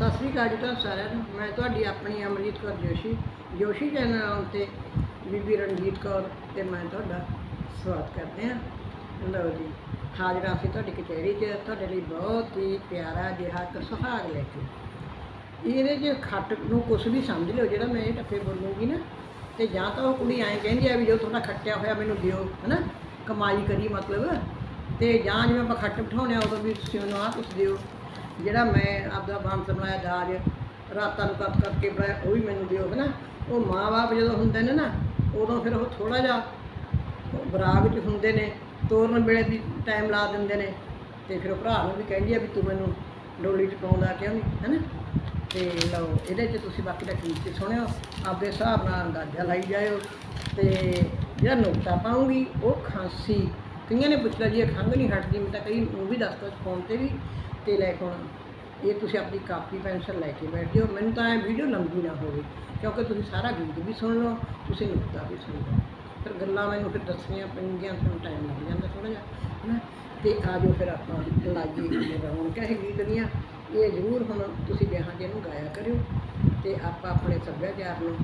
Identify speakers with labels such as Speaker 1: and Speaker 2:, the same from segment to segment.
Speaker 1: ਸਤਿ ਸ੍ਰੀ ਅਕਾਲ ਜੀ ਤੁਹਾਨੂੰ ਸਾਰਿਆਂ ਨੂੰ। ਮੈਂ ਤੁਹਾਡੀ ਆਪਣੀ ਅਮਰਜੀਤ ਕੌਰ ਜੋਸ਼ੀ ਜੋਸ਼ੀ ਚੈਨਲ ਤੇ ਬੀਬੀ ਰਣਜੀਤ ਕੌਰ ਤੇ ਮੈਂ ਤੁਹਾਡਾ ਸਵਾਗਤ ਕਰਦੇ ਹਾਂ। ਲਓ ਜੀ, ਹਾਜ਼ਰਾਂ ਅਸੀਂ ਤੁਹਾਡੀ ਕਚਹਿਰੀ 'ਚ। ਤੁਹਾਡੇ ਲਈ ਬਹੁਤ ਹੀ ਪਿਆਰਾ ਜਿਹਾ ਇੱਕ ਸੁਹਾਗ ਲੈ ਕੇ। ਇਹਦੇ 'ਚ ਖੱਟ ਨੂੰ ਕੁਝ ਵੀ ਸਮਝ ਲਿਓ, ਜਿਹੜਾ ਮੈਂ ਇਹ ਟੱਪੇ ਬੋਲੂੰਗੀ ਨਾ, ਤੇ ਜਾਂ ਤਾਂ ਉਹ ਕੁੜੀ ਐਂ ਕਹਿੰਦੀ ਆ ਵੀ ਜੋ ਤੁਹਾਡਾ ਖੱਟਿਆ ਹੋਇਆ ਮੈਨੂੰ ਦਿਓ, ਹਨਾ? ਕਮਾਈ ਕਰੀ ਮਤਲਬ। ਤੇ ਜਾਂ ਜਿਵੇਂ ਆਪਾਂ ਖੱਟ ਬਿਠਾਉਣੇ ਆ ਉਦੋਂ ਵੀ ਤੁਸੀਂ ਉਹਨੂੰ ਆਹ ਕੁਛ ਦਿਓ। ਜਿਹੜਾ ਮੈਂ ਆਪਦਾ ਬੰਸ ਬਣਾਇਆ, ਦਾਜ, ਰਾਤਾਂ ਨੂੰ ਕੱਪ ਕੱਟ ਕੇ ਬਣਾਇਆ, ਉਹ ਵੀ ਮੈਨੂੰ ਦਿਓ, ਹਨਾ? ਉਹ ਮਾਂ-ਬਾਪ ਜਦੋਂ ਹੁੰਦੇ ਨੇ ਨਾ, ਉਦੋਂ ਫਿਰ ਉਹ ਥੋੜਾ ਜਿਹਾ ਬਰਾਗ ਚ ਹੁੰਦੇ ਨੇ, ਤੋਰਨ ਵੇਲੇ ਵੀ ਟਾਈਮ ਲਾ ਦਿੰਦੇ ਨੇ ਤੇ ਫਿਰ ਉਹ ਭਰਾ ਨੂੰ ਵੀ ਕਹਿੰਦੀ ਆ ਵੀ ਤੂੰ ਮੈਨੂੰ ਡੋਲੀ ਚ ਪਾਉਂਦਾ ਕਿਉਂ ਨਹੀਂ ਹੈਨਾ? ਤੇ ਲਓ, ਇਹਦੇ 'ਚ ਤੁਸੀਂ ਬਾਕੀ ਦਾ ਠੀਕ ਸੁਣਿਓ, ਆਪਦੇ ਹਿਸਾਬ ਨਾਲ ਅੰਦਾਜ਼ਾ ਲਾਈ ਜਾਇਓ ਤੇ ਜਿਹੜਾ ਨੁਕਤਾ ਪਾਉਂਗੀ, ਉਹ ਖਾਂਸੀ। ਕਈਆਂ ਨੇ ਪੁੱਛਿਆ ਜੀ, ਇਹ ਖੰਘ ਨਹੀਂ ਹਟਦੀ, ਮੈਂ ਤਾਂ ਕਈ, ਉਹ ਵੀ ਦੱਸਦਾ ਫੋਨ ਤੇ ਵੀ, ਤੇ ਲੈ ਕੇ ਆਉਣਾ। ਇਹ ਤੁਸੀਂ ਆਪਣੀ ਕਾਪੀ ਪੈਨਸਲ ਲੈ ਕੇ ਬੈਠ ਜਾਓ। ਮੈਨੂੰ ਤਾਂ ਇਹ ਵੀਡੀਓ ਲੰਬੀ ਨਾ ਹੋਵੇ, ਕਿਉਂਕਿ ਤੁਸੀਂ ਸਾਰਾ ਗੀਤ ਵੀ ਸੁਣ ਲਓ, ਤੁਸੀਂ ਨੁਕਤਾ ਵੀ ਸੁਣ ਲਓ। ਫਿਰ ਗੱਲਾਂ ਮੈਨੂੰ ਫਿਰ ਦੱਸਣੀਆਂ ਪੈਂਦੀਆਂ, ਤੁਹਾਨੂੰ ਟਾਈਮ ਲੱਗ ਜਾਂਦਾ ਥੋੜਾ ਜਿਹਾ ਹੈ ਤੇ ਆ ਜਾਓ ਫਿਰ ਆਪਾਂ ਲਾਈਏ ਰੌਣਕ ਹੈ ਗੀਤ ਦੀਆਂ, ਇਹ ਜ਼ਰੂਰ ਹੁਣ ਤੁਸੀਂ ਵਿਆਹਾਂ 'ਚ ਇਹਨੂੰ ਗਾਇਆ ਕਰਿਓ ਤੇ ਆਪਾਂ ਆਪਣੇ ਸੱਭਿਆਚਾਰ ਨੂੰ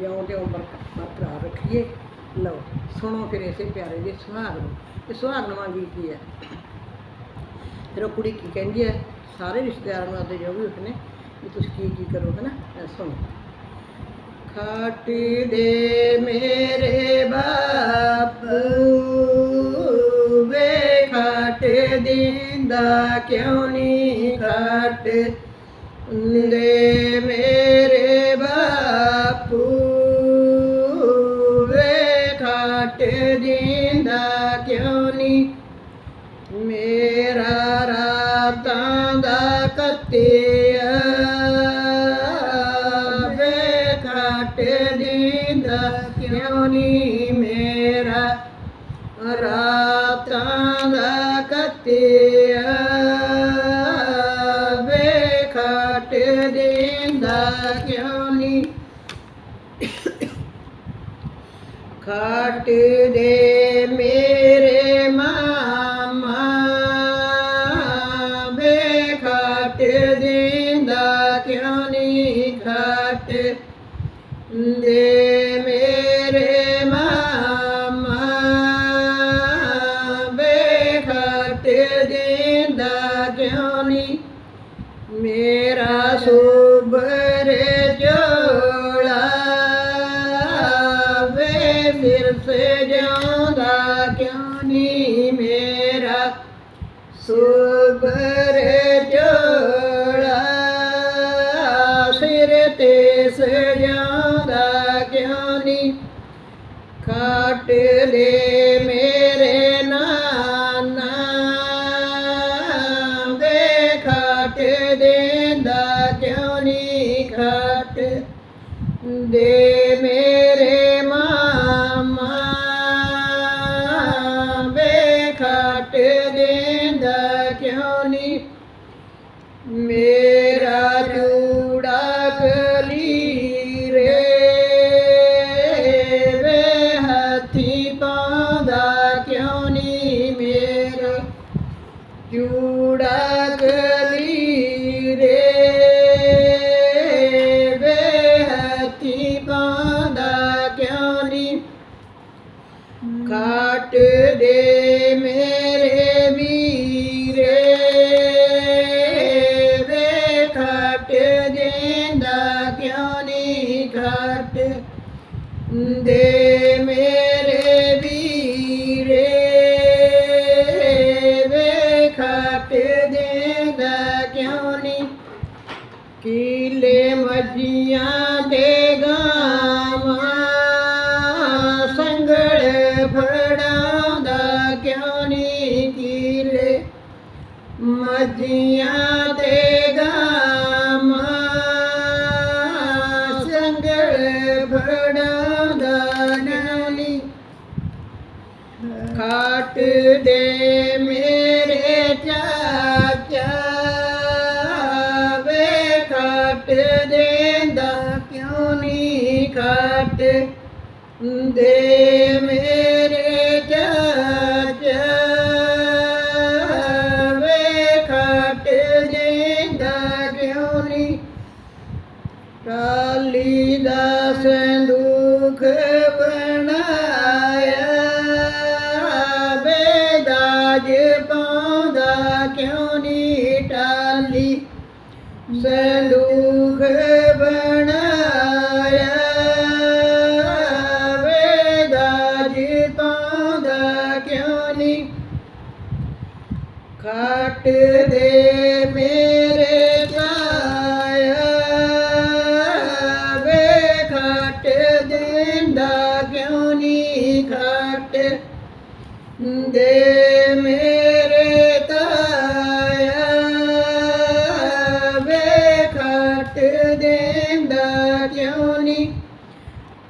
Speaker 1: ਜਿਉਂ ਜਿਉਂ ਬਰਕ- ਬਰਕਰਾਰ ਰੱਖੀਏ। ਲਓ, ਸੁਣੋ ਫਿਰ ਇਸੇ ਪਿਆਰੇ ਦੇ ਸੁਹਾਗ ਨੂੰ। ਇਹ ਸੁਹਾਗਨਵਾਂ ਗੀਤ ਹੀ ਹੈ। ਫਿਰ ਉਹ ਕੁੜੀ ਕੀ ਕਹਿੰਦੀ ਹੈ? ਸਾਰੇ ਰਿਸ਼ਤੇਦਾਰਾਂ ਨੂੰ ਆਦੇ ਜੋ ਵੀ ਉੱਠਨੇ ਵੀ ਤੁਸੀਂ ਕੀ ਕੀ ਕਰੋ ਹੈ ਨਾ ਸੁਣੋ। ਖਾਟੀ ਦੇ ਮੇਰੇ ਬਾਪੂ, ਵੇ ਖਾਟ ਦਿੰਦਾ ਕਿਉਂ ਨਹੀਂ ਖਟ? ਦੇ ਮੇਰੇ ਨਹੀਂ ਮੇਰਾ ਰਾਤਾਂ ਦਾ ਕੱਤਿਆ ਵੇ ਘਟ ਦਿੰਦਾ ਕਿਉਂ ਨਹੀਂ ਖਟ ਦਿੰਦਾ ਦੇ ਮੇਰੇ ਮੱਜੀਆਂ ਦੇ ਗਾਵਾਂ ਸੰਗਲ ਫੜਾਉਂਦਾ ਕਿਉਂ ਨਹੀਂ ਕੀਲੇ ਮੱਜੀਆਂ ਤੇ ਗਾਵਾਂ ਸੰਗਲ ਫੜਾਉਂਦਾ ਨਾਲੀ ਖਾਟ ਦੇ ਮੇਰੇ ਚਾਚਾ ਨਹੀਂ ਖਾਟ ਖਟ ਦੇ ਮੇਰੇ ਕਾਇਆ ਵੇ ਖਟ ਦਿੰਦਾ ਕਿਉਂ ਨਹੀਂ ਖਟ ਦੇ ਮੇਰੇ ਤਾਇਆ ਵੇ ਖਟ ਦਿੰਦਾ ਕਿਉਂ ਨਹੀਂ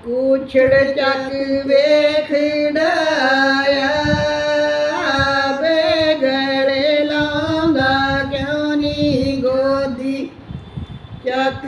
Speaker 1: ਕੁਛੜ ਚੱਕ ਵੇਖੜਾਇਆ ਚੱਕ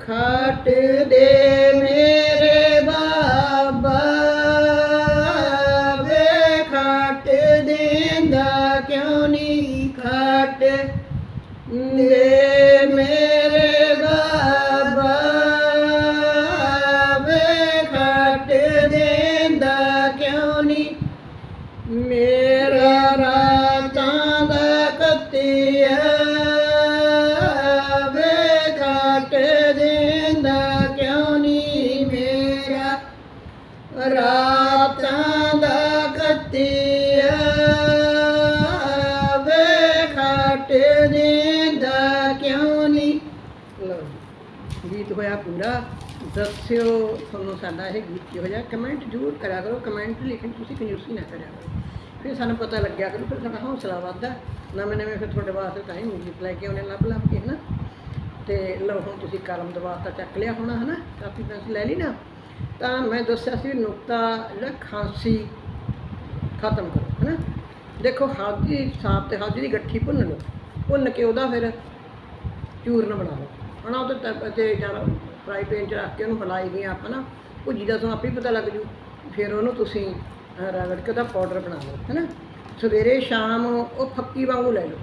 Speaker 1: ਖਟ ਦੇ ਮੇਰੇ ਹੋਇਆ ਪੂਰਾ, ਦੱਸਿਓ ਤੁਹਾਨੂੰ ਸਾਡਾ ਇਹ ਗੀਤ ਕਿਹੋ ਜਿਹਾ ਕਮੈਂਟ ਜ਼ਰੂਰ ਕਰਿਆ ਕਰੋ ਕਮੈਂਟ ਲਿਖਣ ਤੁਸੀਂ ਕੰਜੂਸੀ ਨਾ ਕਰਿਆ ਕਰੋ। ਫਿਰ ਸਾਨੂੰ ਪਤਾ ਲੱਗਿਆ ਕਰੂ, ਫਿਰ ਸਾਡਾ ਹੌਸਲਾ ਵੱਧਦਾ, ਨਵੇਂ ਨਵੇਂ ਫਿਰ ਤੁਹਾਡੇ ਵਾਸਤੇ ਤਾਂ ਹੀ ਗੀਤ ਲੈ ਕੇ ਆਉਣੇ ਲੱਭ ਲੱਭ ਕੇ ਨਾ ਤੇ ਲਓ ਹੁਣ ਤੁਸੀਂ ਕਲਮ ਦਵਾਤਾ ਚੱਕ ਲਿਆ ਹੋਣਾ, ਹਨਾ? ਕਾਪੀ ਪੈਨਸਲ ਲੈ ਲਈ ਨਾ? ਤਾਂ ਮੈਂ ਦੱਸਿਆ ਸੀ ਨੁਕਤਾ ਜਿਹੜਾ ਖਾਂਸੀ ਖਤਮ ਕਰੋ, ਹਨਾ? ਦੇਖੋ ਹਲਦੀ ਸਾਫ਼ ਤੇ ਹਲਦੀ ਦੀ ਗੱਠੀ ਭੁੰਨ ਲਓ, ਭੁੰਨ ਕੇ ਉਹਦਾ ਫਿਰ ਚੂਰਨ ਬਣਾ ਲਓ। ਹਨਾ ਉਹਦੇ ਤੇ ਜਦ ਫਰਾਈ ਪੈਨ 'ਚ ਰੱਖ ਕੇ ਉਹਨੂੰ ਹਿਲਾਈ ਗਏ ਆਪਾਂ ਨਾ ਭੁੱਜੀ ਦਾ ਤੁਹਾਨੂੰ ਆਪੇ ਹੀ ਪਤਾ ਲੱਗ ਜੂ। ਫਿਰ ਉਹਨੂੰ ਤੁਸੀਂ ਅਹ, ਰਗੜ ਕੇ ਉਹਦਾ ਪਾਊਡਰ ਬਣਾ ਲਓ ਹੈਨਾ। ਸਵੇਰੇ ਸ਼ਾਮ ਉਹ ਫੱਕੀ ਵਾਂਗੂ ਲੈ ਲਓ।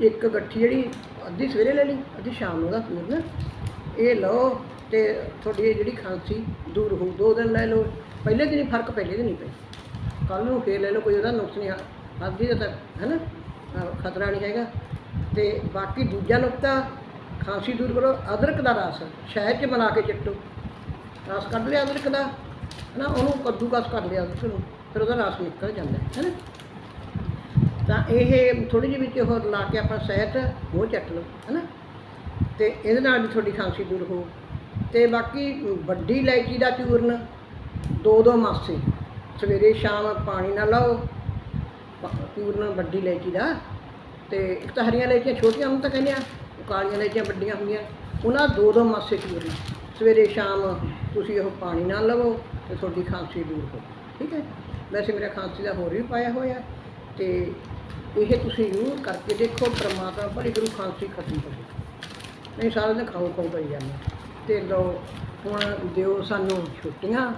Speaker 1: ਇੱਕ ਗੱਠੀ ਜਿਹੜੀ ਅੱਧੀ ਸਵੇਰੇ ਲੈ ਲਈ ਅੱਧੀ ਸ਼ਾਮ ਨੂੰ ਉਹਦਾ ਚੂਰਨ ਇਹ ਲਓ ਤੇ ਤੁਹਾਡੀ ਇਹ ਜਿਹੜੀ ਖਾਂਸੀ ਦੂਰ ਹੋ ਦੋ ਦਿਨ ਲੈ ਲਓ। ਪਹਿਲੇ ਦਿਨ ਹੀ ਫ਼ਰਕ ਪਹਿਲੇ ਦਿਨ ਨਹੀਂ ਪਈ ਕੱਲ ਨੂੰ ਫੇਰ ਲੈ ਲਓ ਕੋਈ ਉਹਦਾ ਨੁਕਸ ਨਹੀਂ ਅੱਧੀ ਦਾ ਤਾਂ ਹੈ ਨਾ ਖਤਰਾ ਨਹੀਂ ਹੈਗਾ। ਤੇ ਬਾਕੀ ਦੂਜਾ ਨੁਕਤਾ ਖਾਂਸੀ ਦੂਰ ਕਰੋ, ਅਦਰਕ ਦਾ ਰਸ, ਸ਼ਹਿਦ 'ਚ ਬਣਾ ਕੇ ਚਿੱਟੋ। ਰਸ ਕੱਢ ਲਿਆ ਅਦਰਕ ਦਾ ਹੈ ਨਾ ਉਹਨੂੰ ਕੱਦੂਕਸ ਕਰ ਲਿਆ ਅਦਰਕ ਨੂੰ, ਫਿਰ ਉਹਦਾ ਰਸ ਨਿਕਲ ਜਾਂਦਾ ਹੈ ਨਾ ਤਾਂ ਇਹ ਥੋੜੀ ਜਿਹੀ ਵਿੱਚ ਹੋਰ ਲਾ ਕੇ ਆਪਾਂ ਸਹਿਤ ਉਹ ਚੱਟ ਲਓ ਹੈ ਨਾ ਤੇ ਇਹਦੇ ਨਾਲ ਵੀ ਤੁਹਾਡੀ ਖਾਂਸੀ ਦੂਰ ਹੋ ਤੇ ਬਾਕੀ ਵੱਡੀ ਇਲਾਇਚੀ ਦਾ ਚੂਰਨ, ਦੋ ਦੋ ਮਾਸੇ, ਸਵੇਰੇ ਸ਼ਾਮ ਪਾਣੀ ਨਾਲ ਲਾਓ ਚੂਰਨ ਵੱਡੀ ਇਲਾਇਚੀ ਦਾ। ਤੇ ਇੱਕ ਤਾਂ ਹਰੀਆਂ ਇਲਾਇਚੀਆਂ ਛੋਟੀਆਂ ਨੂੰ ਤਾਂ ਕਹਿੰਦੇ ਆ ਕਾਲੀਆਂ ਇਲਾਇਚੀਆਂ ਵੱਡੀਆਂ ਹੁੰਦੀਆਂ ਉਹਨਾਂ ਦੋ ਦੋ ਮਾਸੇ ਚੂਰੀ। ਸਵੇਰੇ ਸ਼ਾਮ ਤੁਸੀਂ ਉਹ ਪਾਣੀ ਨਾਲ ਲਵੋ ਤੇ ਤੁਹਾਡੀ ਖਾਂਸੀ ਦੂਰ ਹੋ ਠੀਕ ਹੈ? ਵੈਸੇ ਮੇਰਾ ਖਾਂਸੀ ਦਾ ਹੋਰ ਵੀ ਪਾਇਆ ਹੋਇਆ, ਤੇ ਇਹ ਤੁਸੀਂ ਜ਼ਰੂਰ ਕਰਕੇ ਦੇਖੋ, ਪ੍ਰਮਾਤਮਾ ਬੜੀ ਗੁਰੂ ਖਾਂਸੀ ਖਤਮ ਕਰੇ। ਨਹੀਂ ਸਾਰਾ ਦਿਨ ਖਾਓ ਖਾਓ ਕਰੀ ਜਾਂਦੇ ਤੇ ਲੋ ਹੁਣ ਦਿਓ ਸਾਨੂੰ ਛੁੱਟੀਆਂ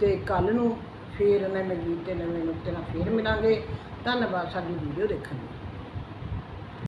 Speaker 1: ਤੇ ਕੱਲ ਨੂੰ ਫੇਰ ਨਵੇਂ ਗੀਤ ਤੇ ਨਵੇਂ ਨੁਕਤੇ ਨਾਲ ਫੇਰ ਮਿਲਾਂਗੇ। ਧੰਨਵਾਦ, ਸਾਡੀ ਵੀਡੀਓ ਦੇਖਣ ਲਈ।